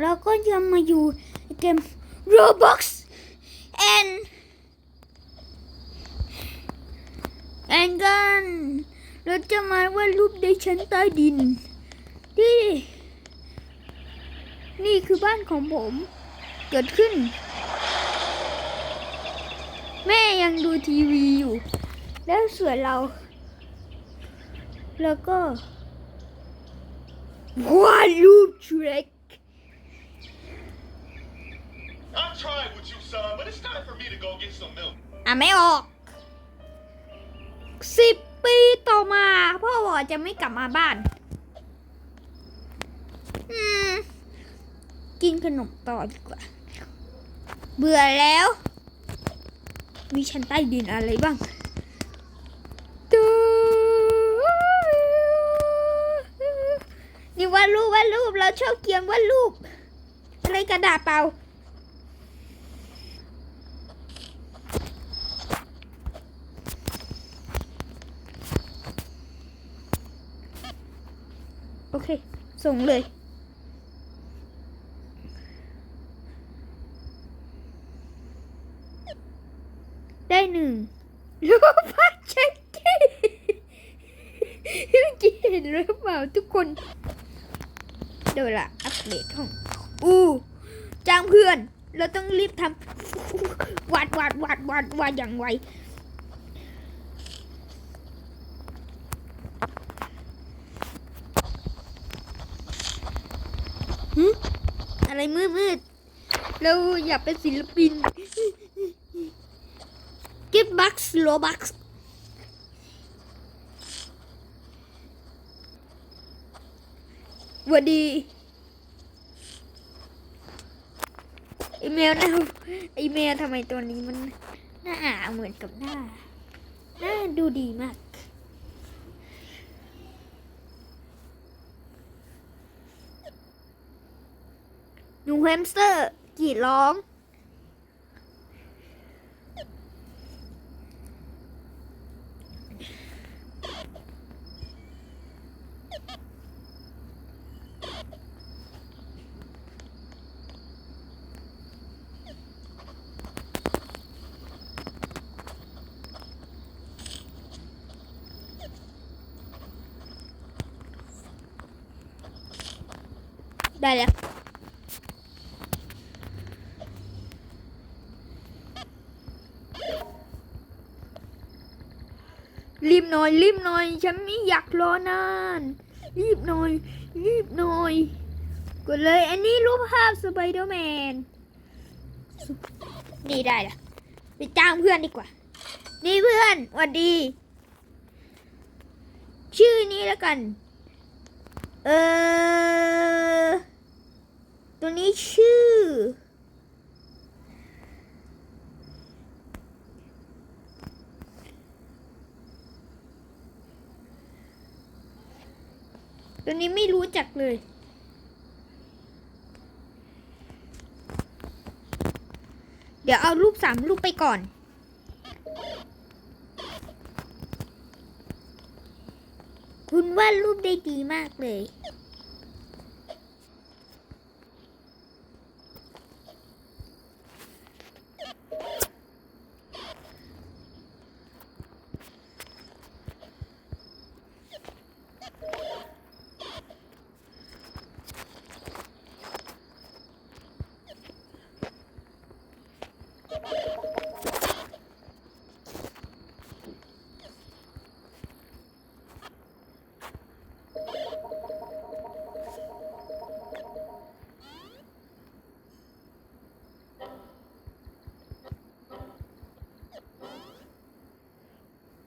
เราก็ยังมาอยู่เกม Roblox and and กันเราจะมาวาดรูปในชั้นใต้ดินที่นี่คือบ้านของผม เกิดขึ้น แม่ยังดูทีวีอยู่ แล้วส่วนเรา แล้วก็วาดรูปเชรก I tried with you, son, but it's time for me to go get some milk. อะไม่ออกสิบปีต่อมา พ่อบอกจะไม่กลับมาบ้าน อืม กินขนมต่อดีกว่า เบื่อแล้ว มีชั้นใต้ดินอะไรบ้างตูนี่วาดรูปวาดรูปเราชอบเขียนวาดรูปอะไรกระดาษเปล่า อเค ส่งเลยได้หนึ่งรูปภาพชัดเจนเมื่อกี้เห็นหรือเปล่าทุกคนเดี๋ยวละอัปเดตห้องอู้จ้างเพื่อน เราต้องรีบทำวาดวาดวาดวาดวาดอย่างไว หึ อะไรมืดมืดๆเราอยากเป็นศิลปิน กิฟบัคส์โลบัคส์วัสดีอีเมลนะอีเมลทำไมตัวนี้มันหน้าเหมือนกับหน้า หน้าดูดีมาก หนูแฮมสเตอร์กรีดร้องได้แล้ว รีบห น่อยรีบหน่อย ฉันไม่อยากรอนาน รีบหน่อย รีบหน่อยกดเลยอันนี้รูปภาพสไปเดอร์แมนนี่ได้ละไปจ้างเพื่อนดีกว่า นี่เพื่อนหวัดดี ชื่อนี้แล้วกัน เออตัวนี้ชื่อ ตัวนี้ไม่รู้จักเลย เดี๋ยวเอารูปสามรูปไปก่อนคุณวาดรูปได้ดีมากเลย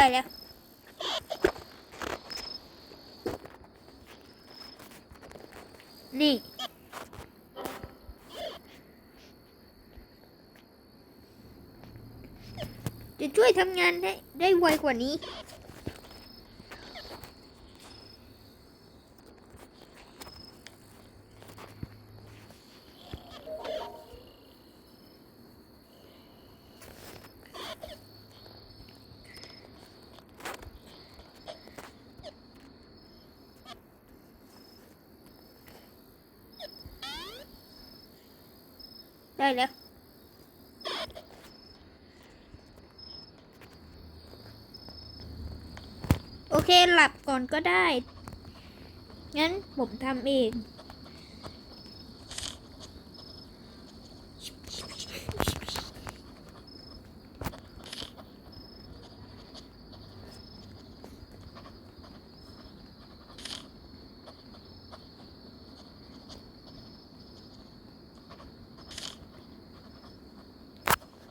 ได้แล้วนี่จะช่วยทำงานได้ได้ไวกว่านี้ ได้แล้วโอเคหลับก่อนก็ได้ งั้นผมทำเอง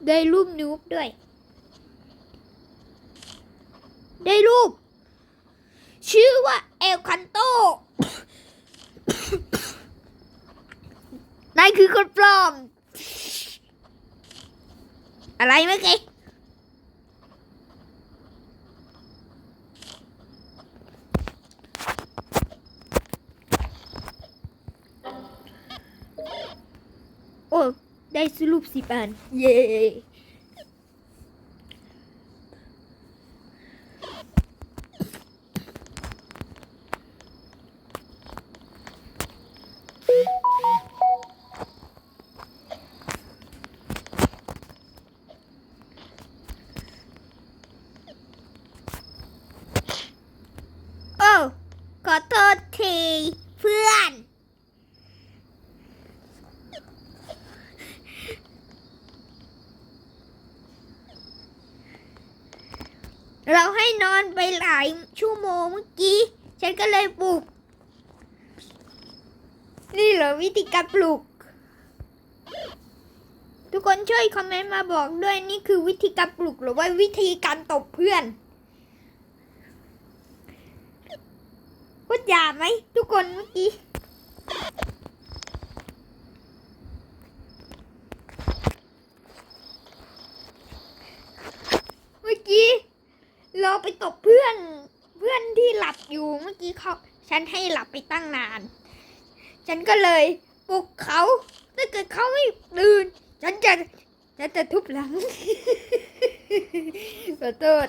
ได้รูปนูบด้วย ได้รูป ชื่อว่าเอลคันโตนั่นคือคนปลอม อะไรเมื่อกี้โอ้ ได้สรุปสิบอัน เย้ โอ้ ขอโทษทีเพื่อน เราให้นอนไปหลายชั่วโมงเมื่อกี้ ฉันก็เลยปลุก นี่เหรอวิธีการปลุก ทุกคนช่วยคอมเมนต์มาบอกด้วยนี่คือวิธีการปลุกหรือว่าวิธีการตบเพื่อนพูดหยาบไหมทุกคนเมื่อกี้ เมื่อกี้ เรา ไปตบเพื่อนเพื่อนที่หลับอยู่เมื่อกี้เขาฉันให้หลับไปตั้งนาน ฉันก็เลยปลุกเขาถ้าเกิดเขาไม่ตื่น ฉันจะฉันจะทุบหลังขอโทษ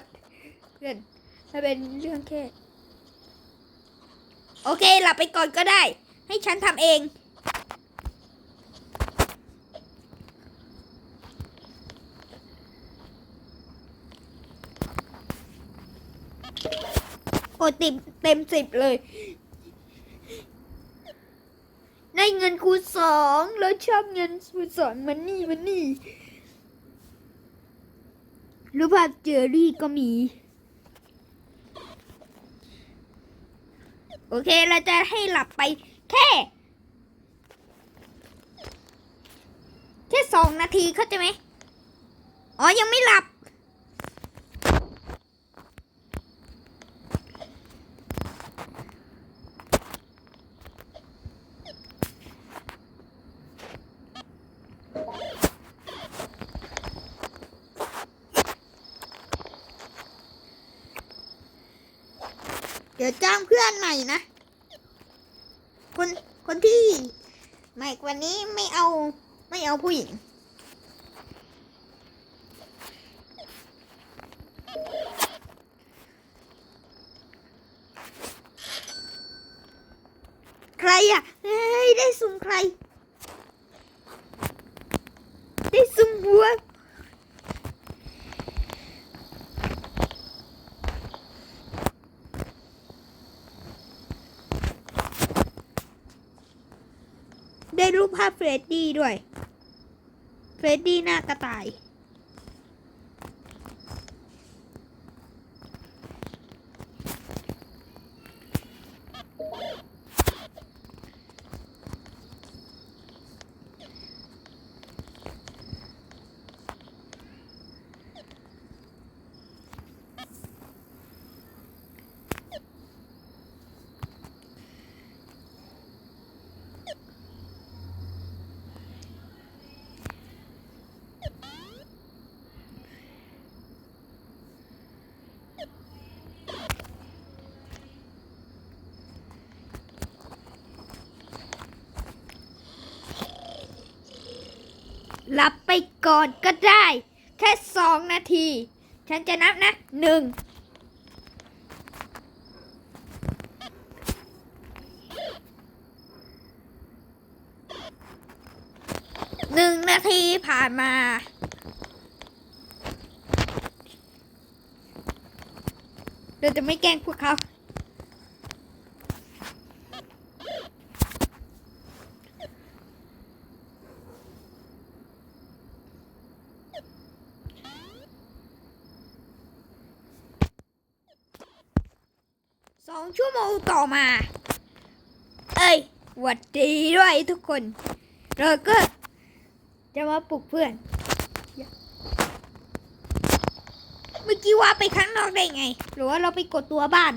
เพื่อนถ้าเป็นเรื่องแค่ โอเคหลับไปก่อนก็ได้ ให้ฉันทำเอง โอ้เต็มเต็มสิบเลย ได้เงินครูสองแล้วชอบเงินคูสองมันนี่มันนี่รูปภาพเจอรี่ก็มี โอเค เราจะให้หลับไปแค่ แค่สองนาทีเข้าใจไหม อ๋อ ยังไม่หลับ เดี๋ยวจ้างเพื่อนใหม่นะ คนคนที่ใหม่กว่านี้ไม่เอาไม่เอาผู้หญิงใครอะ เฮ้ย ได้สุ่มใคร ได้สุ่มหัว ได้รูปภาพเฟรดดี้ด้วย เฟรดดี้หน้ากระต่าย หลับไปก่อนก็ได้ แค่สองนาที ฉันจะนับนะหนึ่งหนึ่งนาทีผ่านมา เราจะไม่แกล้งพวกเขา สองชั่วโมง ต่อมา เอ้ยหวัดดีด้วยทุกคน เราก็จะมาปลุกเพื่อน เมื่อกี้ว่าไปข้างนอกได้ไง หรือว่าเราไปกดตัวบ้าน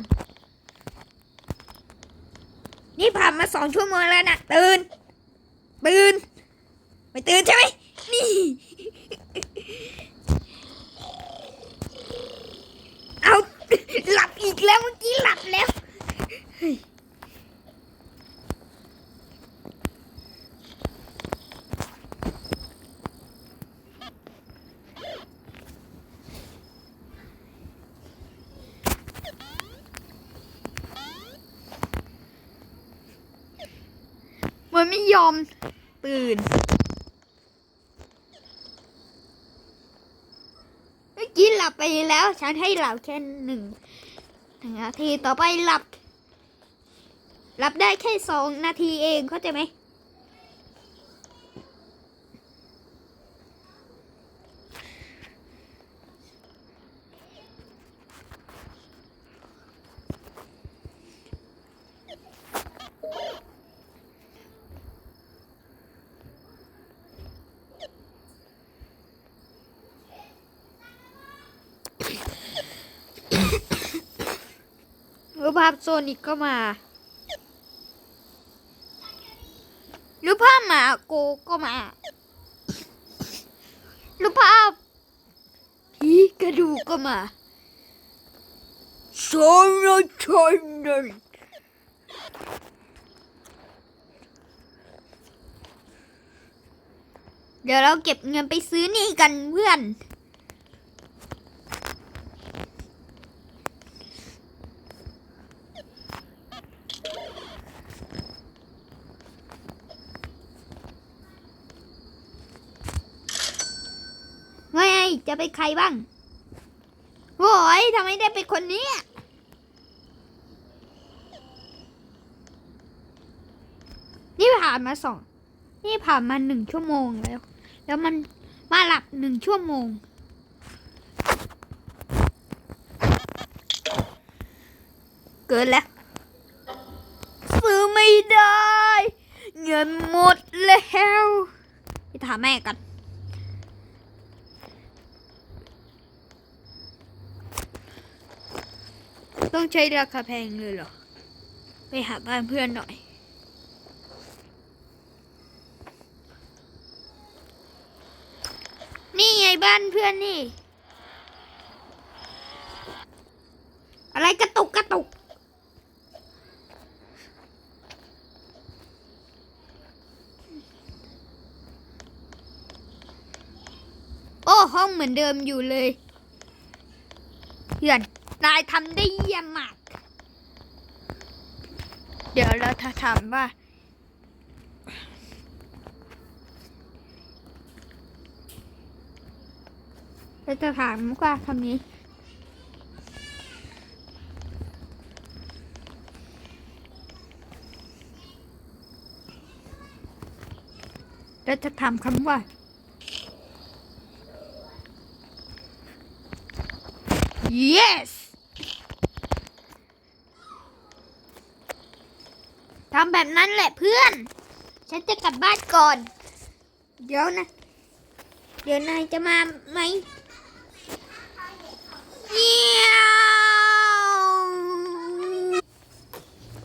นี่ผ่านมาสองชั่วโมงแล้วนะตื่น ตื่น ไม่ตื่นใช่ไหม นี่ เอาหลับอีกแล้วเมื่อกี้หลับแล้ว ฮ้ยมันไม่ยอมตื่น เมื่อกี้หลับไปแล้ว ฉันให้หลับแค่หนึ่งหนึ่งนาทีต่อไปหลับ หลับได้แค่สองนาทีเองเข้าใจไหมรูปภาพโซนิกก็มา รูปภาพห มาโกก็มารูปภาพผีกระดูกก็มาโซนชนนเดี๋ยวเราเก็บเงินไปซื้อนี่กันเพื่อน ไง จะไปใครบ้างโอ้ยทำไมได้เป็นคนนี้นี่ผ่านมาสอง นี่ผ่านมาหนึ่งชั่วโมงแล้ว แล้วมันมาหลับหนึ่งชั่วโมง เกินแล้ว ซื้อไม่ได้ เงินหมดแล้วไปถามแม่กัน ต้องใช้ราคาแพงเลยเหรอ ไปหาบ้านเพื่อนหน่อย นี่ไงบ้านเพื่อนนี่ อะไรกระตุกกระตุกโอ้ห้องเหมือนเดิมอยู่เลยเพื่อน นายทำได้เยี่ยมมาก เดี๋ยวเราจะถามว่า เราจะถามว่าคำนี้ เราจะถามคำว่า yes ทำแบบนั้นแหละเพื่อน ฉันจะกลับบ้านก่อน เดี๋ยวนะ เดี๋ยวนายจะมาไหมเยี่ย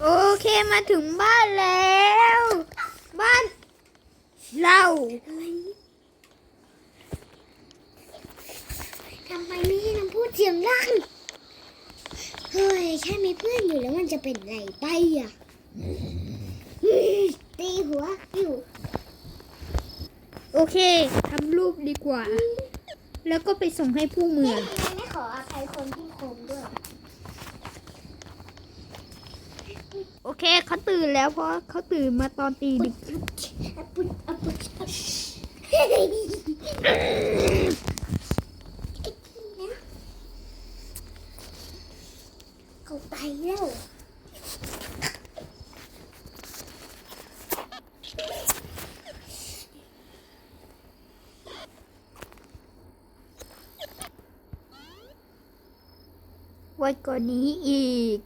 โอเคมาถึงบ้านแล้ว บ้านเราทำไมไม่ให้น้ำพูดเสียงดัง เฮ้ย แค่มีเพื่อนอยู่แล้วมันจะเป็นไรไปอะ ตีหัวอยู่โอเคทำรูปดีกว่า แล้วก็ไปส่งให้ผู้เมืองทำไมไม่ขออภัยคนที่โคมด้วย โอเคเขาตื่นแล้วเพราะเขาตื่นมาตอนตีดึก อะปุดอะปุดอะ เขาไปแล้ว ไว้กว่านี้อีก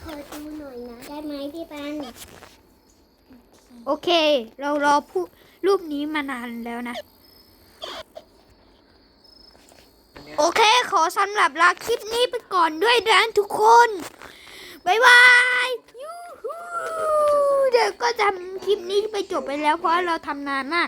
ขอดูหน่อยนะ ได้ไหมพี่ปันโอเค เรารอผู้รูปนี้มานานแล้วนะ โอเค ขอสำหรับลาคลิปนี้ไปก่อนด้วยนะทุกคน บ๊ายบายยูฮูเดี๋ยวก็ทำคลิปนี้ไปจบไปแล้วเพราะเราทำนานมาก